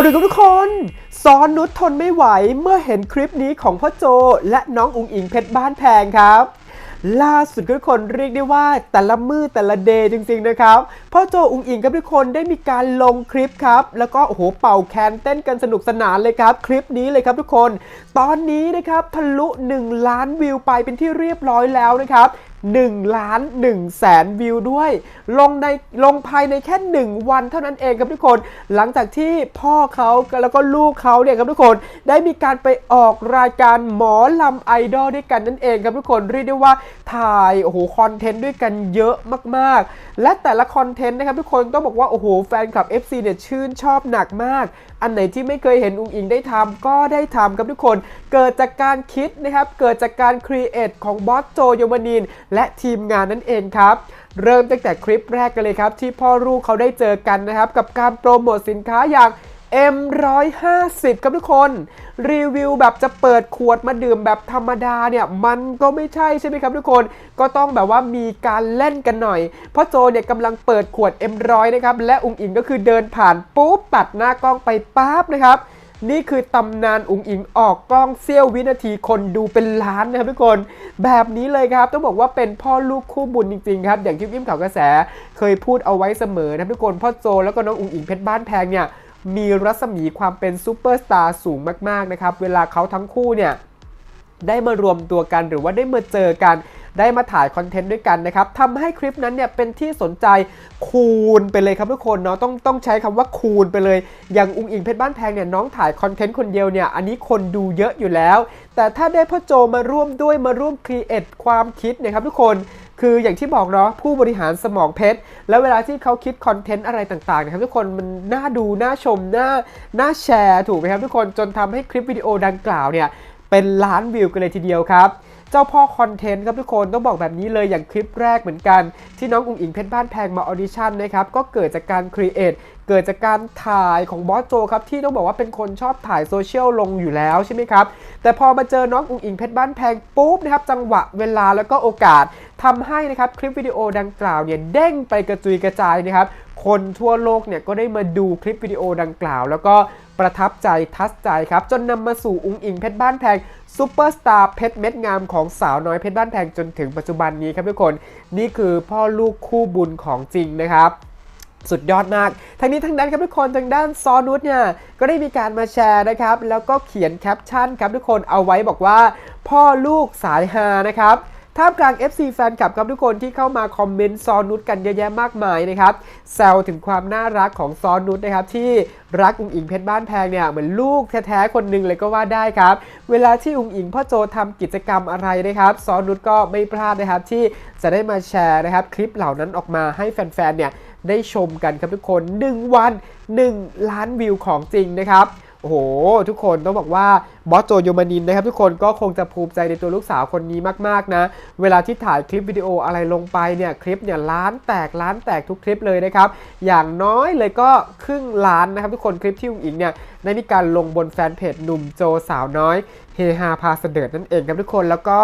าวดึกครับทุกคนซอนนุชทนไม่ไหวเมื่อเห็นคลิปนี้ของพ่อโจ และน้องอุ๋งอิงเพชรบ้านแพงครับ ล่าสุดทุกคนเรียกได้ว่าแต่ละมือแต่ละเดย์จริงๆนะครับพ่อโจอุ๋งอิงกับทุกคนได้มีการลงคลิปครับ แล้วก็โอ้โหเป่าแคนเต้นกันสนุกสนานเลยครับ คลิปนี้เลยครับทุกคน ตอนนี้นะครับทะลุ 1 ล้านวิวไปเป็นที่เรียบร้อยแล้วนะครับ 1 ล้าน1แสนวิวด้วย ลงในลงภายในแค่ 1 วันเท่านั้นเองครับทุกคน หลังจากที่พ่อเขาแล้วก็ลูกเขาเนี่ยครับทุกคนได้มีการไปออกรายการหมอลำไอดอลด้วยกันนั่นเองครับทุกคนเรียกได้ว่า ถ่ายโอ้โหคอนเทนต์ด้วยกันเยอะมากๆ และแต่ละคอนเทนต์นะครับทุกคนต้องบอกว่าโอ้โหแฟนคลับ FC เนี่ยชื่นชอบหนักมาก อันไหนที่ไม่เคยเห็นอุงอิงได้ทำก็ได้ทำครับทุกคน เกิดจากการคิดนะครับเกิดจากการครีเอทของบอสโจโยมานินและทีมงานนั่นเองครับเริ่มตั้งแต่คลิปแรกกันเลยครับที่พ่อลูกเขาได้เจอกันนะครับกับการโปรโมทสินค้าอย่าง M150 ครับทุกคน รีวิวแบบจะเปิดขวดมาดื่มแบบธรรมดาเนี่ย มันก็ไม่ใช่ใช่ไหมครับทุกคนก็ต้องแบบว่ามีการเล่นกันหน่อย เพราะโจเนี่ยกำลังเปิดขวด M100 นะครับ และอุงอิงก็คือเดินผ่านปุ๊บตัดหน้ากล้องไปปั๊บนะครับ นี่คือตำนานอุงอิงออกกล้องเสี้ยววินาทีคนดูเป็นล้านนะครับทุกคน แบบนี้เลยครับต้องบอกว่าเป็นพ่อลูกคู่บุญจริงๆครับอย่างที่ยิ้มข่าวกระแส เคยพูดเอาไว้เสมอนะครับทุกคนพ่อโจแล้วก็น้องอุงอิงเพชรบ้านแพงเนี่ย มีรัศมีความเป็นซูเปอร์สตาร์สูงมากๆนะครับ เวลาเขาทั้งคู่เนี่ยได้มารวมตัวกันหรือว่าได้มาเจอกัน ได้มาถ่ายคอนเทนต์ด้วยกันนะครับทำให้คลิปนั้นเนี่ยเป็นที่สนใจคูณไปเลยครับทุกคนเนาะต้องต้องใช้คำว่าคูณไปเลย อย่างอุงอิงเพชรบ้านแพงเนี่ยน้องถ่ายคอนเทนต์คนเดียวเนี่ยอันนี้คนดูเยอะอยู่แล้ว แต่ถ้าได้พ่อโจมาร่วมด้วยมาร่วมครีเอทความคิดนะครับทุกคน คืออย่างที่บอกเนาะผู้บริหารสมองเพชร แล้วเวลาที่เขาคิดคอนเทนต์อะไรต่างๆนะครับทุกคนมันน่าดูน่าชมน่าน่าแชร์ถูกไหมครับทุกคนจนทำให้คลิปวิดีโอดังกล่าวเนี่ยเป็นล้านวิวกันเลยทีเดียวครับเจ้าพ่อคอนเทนต์ครับทุกคนต้องบอกแบบนี้เลยอย่างคลิปแรกเหมือนกัน ที่น้องอุ๋งอิงเพชรบ้านแพงมาออดิชั่นนะครับก็เกิดจากการครีเอทเกิดจากการถ่ายของบอสโจครับที่ต้องบอกว่าเป็นคนชอบถ่ายโซเชียลลงอยู่แล้วใช่ไหมครับแต่พอมาเจอน้องอุ๋งอิงเพชรบ้านแพงปุ๊บนะครับจังหวะเวลาแล้วก็โอกาส ทำให้นะครับคลิปวิดีโอดังกล่าวเนี่ยเด้งไปกระจุยกระจายนะครับ คนทั่วโลกเนี่ยก็ได้มาดูคลิปวิดีโอดังกล่าว แล้วก็ประทับใจทัชใจครับ จนนำมาสู่อุ้งอิงเพชรบ้านแพงซูเปอร์สตาร์เพชรเม็ดงามของสาวน้อยเพชรบ้านแพงจนถึงปัจจุบันนี้ครับทุกคนนี่คือพ่อลูกคู่บุญของจริงนะครับสุดยอดมาก ทั้งนี้ทั้งนั้นครับทุกคนทางด้านซอนุชเนี่ยก็ได้มีการมาแชร์นะครับ แล้วก็เขียนแคปชั่นครับทุกคนเอาไว้บอกว่า พ่อลูกสายฮานะครับ ท่ามกลาง FC แฟนคลับครับทุกคนที่เข้ามาคอมเมนต์ซอนุชกันเยอะแยะมากมายนะครับแซวถึงความน่ารักของซอนุชนะครับที่รักอุ๋งอิงเพชรบ้านแพงเนี่ยเหมือนลูกแท้ๆคนหนึ่งเลยก็ว่าได้ครับ เวลาที่อุ๋งอิงพ่อโจทำกิจกรรมอะไรนะครับซอนุชก็ไม่พลาดนะครับที่จะได้มาแชร์นะครับคลิปเหล่านั้นออกมาให้แฟนๆเนี่ยได้ชมกันครับทุกคน 1 วัน 1 ล้านวิวของจริงนะครับ โอ้โห ทุกคนต้องบอกว่าบอสโจโยมานินนะครับทุกคนก็คงจะภูมิใจในตัวลูกสาวคนนี้มากๆนะ เวลาที่ถ่ายคลิปวิดีโออะไรลงไปเนี่ยคลิปเนี่ยล้านแตกล้านแตกทุกคลิปเลยนะครับ อย่างน้อยเลยก็ครึ่งล้านนะครับทุกคนคลิปที่อุ๋งอิงเนี่ยได้มีการลงบนแฟนเพจหนุ่มโจสาวน้อยเฮฮาพาเสดิร์ดนั่นเองครับทุกคนแล้วก็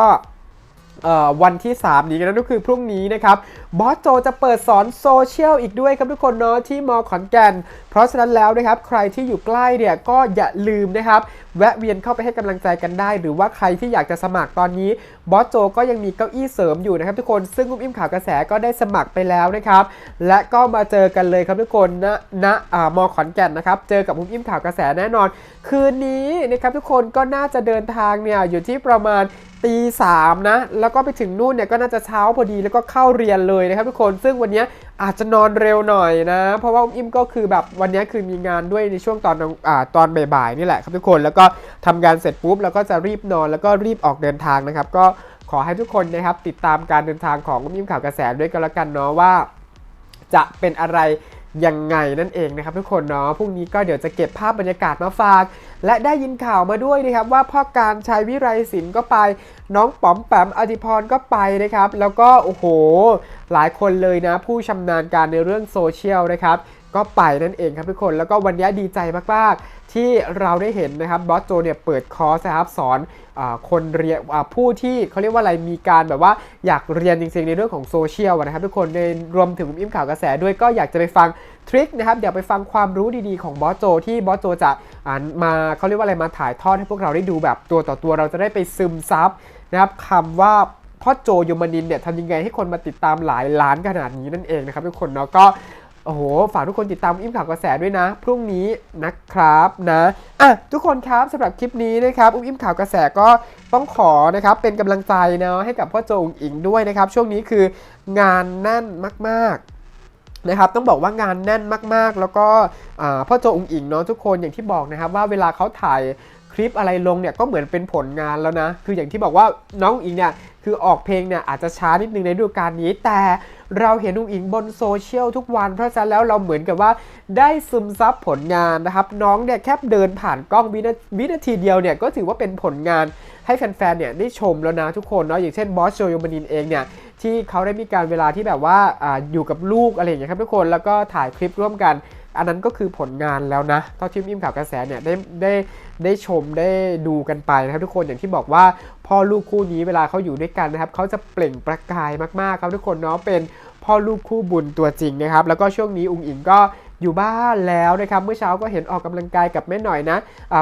วันที่ 3 นี้กันก็คือพรุ่งนี้นะครับบอสโจจะเปิดสอนโซเชียลอีกด้วยครับทุกคนเนาะที่มอขอนแก่น เพราะฉะนั้นแล้วนะครับใครที่อยู่ใกล้เนี่ยก็อย่าลืมนะครับแวะเวียนเข้าไปให้กำลังใจกันได้ หรือว่าใครที่อยากจะสมัครตอนนี้บอสโจก็ยังมีเก้าอี้เสริมอยู่นะครับทุกคนซึ่งอุ้มอิ่มข่าวกระแสก็ได้สมัครไปแล้วนะครับและก็มาเจอกันเลยครับทุกคนณณมอขอนแก่นนะครับเจอกับอุ้มอิ่มข่าวกระแสแน่นอน คืนนี้นะครับทุกคนก็น่าจะเดินทางเนี่ยอยู่ที่ประมาณตีสามนะแล้วก็ไปถึงนู่นเนี่ยก็น่าจะเช้าพอดีแล้วก็เข้าเรียนเลยนะครับทุกคนซึ่งวันนี้อาจจะนอนเร็วหน่อยนะ เพราะว่าอุ้มอิมก็คือแบบวันนี้คือมีงานด้วยในช่วงตอนอ่าตอนบ่ายๆนี่แหละครับทุกคนแล้วก็ทำงานเสร็จปุ๊บแล้วก็จะรีบนอนแล้วก็รีบออกเดินทางนะครับ ก็ขอให้ทุกคนนะครับติดตามการเดินทางของอุ้มอิมข่าวกระแสด้วยกันละกันเนาะว่า จะเป็นอะไร ยังไงนั่นเองนะครับทุกคนเนาะพรุ่งนี้ก็เดี๋ยวจะเก็บภาพบรรยากาศมาฝาก และได้ยินข่าวมาด้วยนะครับว่าพ่อการชัยวิไรศิลป์ก็ไป น้องป๋อมแปมอธิพรก็ไปนะครับ แล้วก็โอ้โห หลายคนเลยนะผู้ชำนาญการในเรื่องโซเชียลนะครับ ก็ไปนั่นเองครับทุกคนแล้วก็วันนี้ดีใจมากๆ ที่เราได้เห็นนะครับบอสโจเนี่ยเปิดคอร์สนะครับสอนอคนเรียนผู้ที่เขาเรียกว่าอะไรมีการแบบว่าอยากเรียนจริงๆในเรื่องของโซเชียลนะครับทุกคนในรวมถึงอิ่มข่าวกระแสด้วยก็อยากจะไปฟังทริคนะครับเดี๋ยวไปฟังความรู้ดีๆของบอสโจที่บอสโจจะอ่ามาเขาเรียกว่าอะไรมาถ่ายทอดให้พวกเราได้ดูแบบตัวต่อตัวเราจะได้ไปซึมซับนะครับคำว่าพ่อโจยมนินเนี่ยทำยังไงให้คนมาติดตามหลายล้านขนาดนี้นั่นเองนะครับทุกคนเนาะก็ โอ้โห ฝากทุกคนติดตามอิ่มข่าวกระแสด้วยนะ พรุ่งนี้นะครับนะอะทุกคนครับสำหรับคลิปนี้นะครับอุ้มอิ่มข่าวกระแสก็ต้องขอนะครับเป็นกำลังใจเนาะให้กับพ่อโจอุ๋งอิงด้วยนะครับ ช่วงนี้คืองานแน่นมากๆนะครับต้องบอกว่างานแน่นมากๆ แล้วก็พ่อโจอุงอิงเนาะทุกคนอย่างที่บอกนะครับว่าเวลาเขาถ่ายคลิปอะไรลงเนี่ยก็เหมือนเป็นผลงานแล้วนะ คืออย่างที่บอกว่าน้องอุงอิงเนี่ยคือออกเพลงเนี่ยอาจจะช้านิดนึงในฤดูกาลนี้แต่ เราเห็นอุ้งอิงบนโซเชียลทุกวัน เพราะฉะนั้นแล้วเราเหมือนกับว่าได้ซึมซับผลงานนะครับน้องเนี่ยแค่เดินผ่านกล้องวินาทีเดียวเนี่ยก็ถือว่าเป็นผลงานให้แฟนๆเนี่ยได้ชมแล้วนะทุกคนเนาะอย่างเช่นบอสโจโยมานินเองเนี่ยที่เขาได้มีการเวลาที่แบบว่าอาอยู่กับลูกอะไรอย่างเงี้ยครับทุกคนแล้วก็ถ่ายคลิปร่วมกัน อันนั้นก็คือผลงานแล้วนะ เท่าที่อิ่มข่าวกระแสเนี่ยได้ได้ได้ชมได้ดูกันไปนะครับทุกคนอย่างที่บอกว่าพ่อลูกคู่นี้เวลาเขาอยู่ด้วยกันนะครับเขาจะเปล่งประกายมากๆครับทุกคนเนาะเป็นพ่อลูกคู่บุญตัวจริงนะครับแล้วก็ช่วงนี้อุงอิงก็อยู่บ้านแล้วนะครับเมื่อเช้าก็เห็นออกกำลังกายกับแม่หน่อยนะ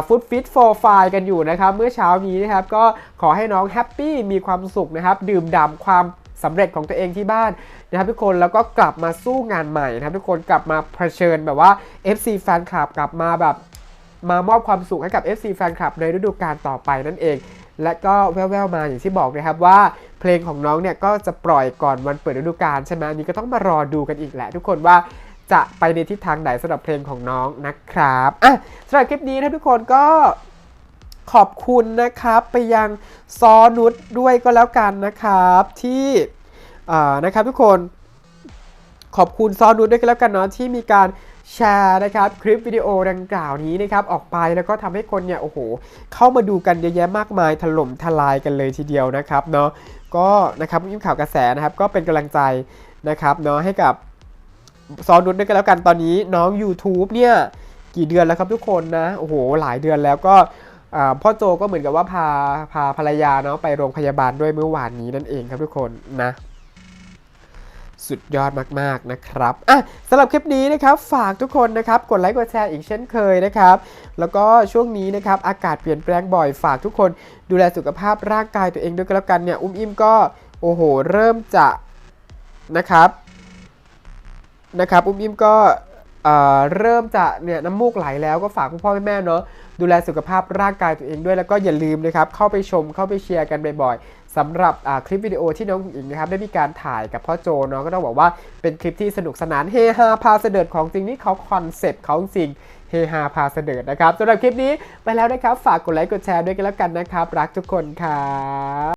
ฟุตฟิตโฟร์ไฟกันอยู่นะครับเมื่อเช้านี้นะครับก็ขอให้น้องแฮปปี้มีความสุขนะครับดื่มด่ำความ สำเร็จของตัวเองที่บ้านนะครับทุกคนแล้วก็กลับมาสู้งานใหม่นะครับทุกคนกลับมาเผชิญแบบว่า FC แฟนคลับกลับมาแบบมามอบความสุขให้กับ FC แฟนคลับในฤดูกาลต่อไปนั่นเอง และก็แว่วๆมาอย่างที่บอกนะครับว่าเพลงของน้องเนี่ยก็จะปล่อยก่อนวันเปิดฤดูกาลใช่ไหมอันนี้ก็ต้องมารอดูกันอีกแหละ ทุกคนว่าจะไปในทิศทางไหนสำหรับเพลงของน้องนะครับอะสำหรับคลิปนี้นะทุกคนก็ ขอบคุณนะครับไปยังซอนุชด้วยก็แล้วกันนะครับที่นะครับทุกคนขอบคุณซอนุชด้วยก็แล้วกันเนาะที่มีการแชร์นะครับคลิปวิดีโอดังกล่าวนี้นะครับออกไปแล้วก็ทำให้คนเนี่ยโอ้โห เข้ามาดูกันเยอะแยะมากมายถล่มทลายกันเลยทีเดียวนะครับเนาะก็นะครับยิ้มข่าวกระแสนะครับก็เป็นกำลังใจนะครับเนาะให้กับซอนุชด้วยกันแล้วกันตอนนี้น้อง YouTube เนี่ยกี่เดือนแล้วครับทุกคนนะโอ้โหหลายเดือนแล้วก็ พ่อโจก็เหมือนกับว่าพาพาภรรยาเนาะไปโรงพยาบาลด้วยเมื่อวานนี้นั่นเองครับทุกคนนะ สุดยอดมากๆนะครับอะสำหรับคลิปนี้นะครับฝากทุกคนนะครับกดไลค์กดแชร์อีกเช่นเคยนะครับ แล้วก็ช่วงนี้นะครับอากาศเปลี่ยนแปลงบ่อยฝากทุกคนดูแลสุขภาพร่างกายตัวเองด้วยกันแล้วกันเนี่ยอุ้มอิ่มก็โอ้โหเริ่มจะนะครับนะครับอุ้มอิ่มก็เอ่อเริ่มจะเนี่ยน้ำมูกไหลแล้วก็ฝากพ่อแม่เนาะ ดูแลสุขภาพร่างกายตัวเองด้วยแล้วก็อย่าลืมนะครับเข้าไปชมเข้าไปเชียร์กันบ่อยๆสำหรับคลิปวิดีโอที่น้องอิงนะครับได้มีการถ่ายกับพ่อโจเนาะก็ต้องบอกว่าเป็นคลิปที่สนุกสนานเฮฮาพาเสด็จของจริงนี่เขาคอนเซปต์เขาจริงเฮฮาพาเสด็จนะครับสำหรับคลิปนี้ไปแล้วนะครับ ฝากกดไลค์กดแชร์ด้วยกันแล้วกันนะครับ รักทุกคนครับ